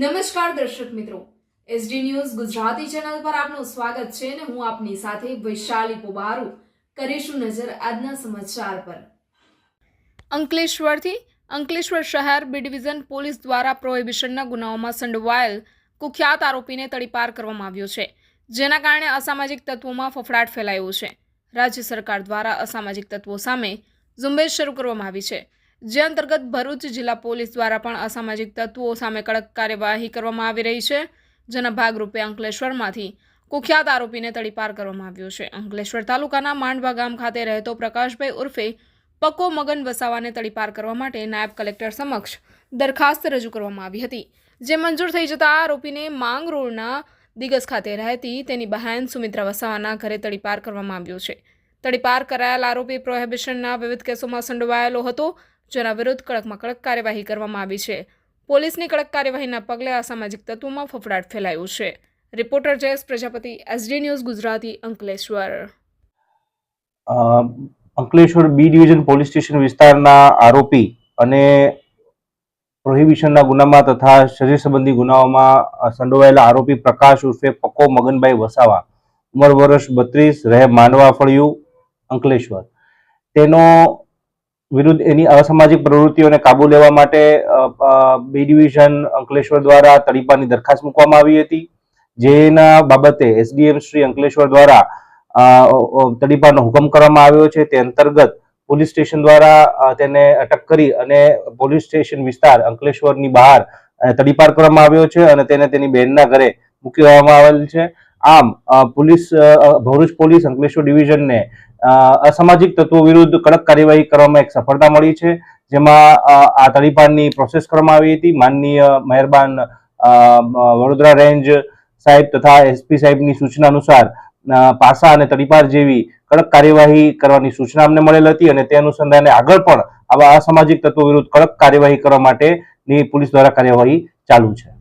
નમસ્કાર દર્શક મિત્રો. એસડી ન્યૂઝ ગુજરાતી ચેનલ પર આપનું સ્વાગત છે અને હું આપની સાથે વૈશાલી પોબારુ કરીશું નજર આજના સમાચાર પર. અંકલેશ્વરથી અંકલેશ્વર શહેર બી ડિવિઝન પોલીસ દ્વારા પ્રોહિબિશનના ગુનાઓમાં સંડોવાયેલ કુખ્યાત આરોપીને તડીપાર કરવામાં આવ્યો છે, જેના કારણે અસામાજિક તત્વોમાં ફફડાટ ફેલાયો છે. રાજ્ય સરકાર દ્વારા અસામાજિક તત્વો સામે ઝુંબેશ શરૂ કરવામાં આવી છે. જે અંતર્ગત ભરૂચ જિલ્લા પોલીસ દ્વારા પણ અસામાજિક તત્વો સામે કડક કાર્યવાહી કરવામાં આવી રહી છે, જેના ભાગરૂપે અંકલેશ્વરમાંથી કુખ્યાત આરોપીને તડીપાર કરવામાં આવ્યો છે. અંકલેશ્વર તાલુકાના માંડવા ગામ ખાતે રહેતો પ્રકાશભાઈ ઉર્ફે પક્કો મગન વસાવાને તડીપાર કરવા માટે નાયબ કલેક્ટર સમક્ષ દરખાસ્ત રજૂ કરવામાં આવી હતી, જે મંજૂર થઈ જતા આરોપીને માંગ રોડના દિગસ ખાતે રહેતી તેની બહેન સુમિત્રા વસાવાના ઘરે તડીપાર કરવામાં આવ્યો છે. તડીપાર કરાયેલ આરોપી પ્રોહિબિશનના વિવિધ કેસોમાં સંડોવાયેલો હતો. જેના વિરુદ્ધ કડકમાં કડક કાર્યવાહી કરવામાં આવી છે. પોલીસની કડક કાર્યવાહીના પગલે અસામાજિક તત્વોમાં ફફડાટ ફેલાયો છે. Reporter Jayesh Prajapati, SD news Gujarati, Ankleshwar. Ankleshwar B division police station વિસ્તારના આરોપી અને પ્રોહિબિશનના ગુનામાં તથા શરીર સંબંધી ગુનાઓમાં સંડોવાયેલા આરોપી પ્રકાશ ઉર્ફે પકો મગનભાઈ વસાવા. ઉંમર વર્ષ બત્રીસ, રહે માનવા ફળિયું, અંકલેશ્વર. તેનો વિરુદ્ધ એની અસામાજિક પ્રવૃત્તિઓને કાબુ લેવા માટે બી ડિવિઝન અંકલેશ્વર દ્વારા તડીપાની દરખાસ્ત મૂકવામાં આવી હતી. જેના બાબતે એસડીએમ શ્રી અંકલેશ્વર દ્વારા તડીપાનો હુકમ કરવામાં આવ્યો છે. તે અંતર્ગત પોલીસ સ્ટેશન દ્વારા તેને અટક કરી અને પોલીસ સ્ટેશન વિસ્તાર અંકલેશ્વરની બહાર તડીપાર કરવામાં આવ્યો છે અને તેને તેની બહેનના ઘરે મૂકી દેવામાં આવેલ છે. આમ પોલીસ ભરૂચ પોલીસ અંકલેશ્વર ડિવિઝનને અસામાજિક તત્વો વિરુદ્ધ કડક કાર્યવાહી કરવામાં એક સફળતા મળી છે, જેમાં આ તડીપારની પ્રોસેસ કરવામાં આવી હતી. માનનીય મહેરબાન વડોદરા રેન્જ સાહેબ તથા એસપી સાહેબની સૂચના અનુસાર પાસા અને તડીપાર જેવી કડક કાર્યવાહી કરવાની સૂચના અમને મળેલ હતી અને તે અનુસંધાને આગળ પણ આવા અસામાજિક તત્વો વિરુદ્ધ કડક કાર્યવાહી કરવા માટેની પોલીસ દ્વારા કાર્યવાહી ચાલુ છે.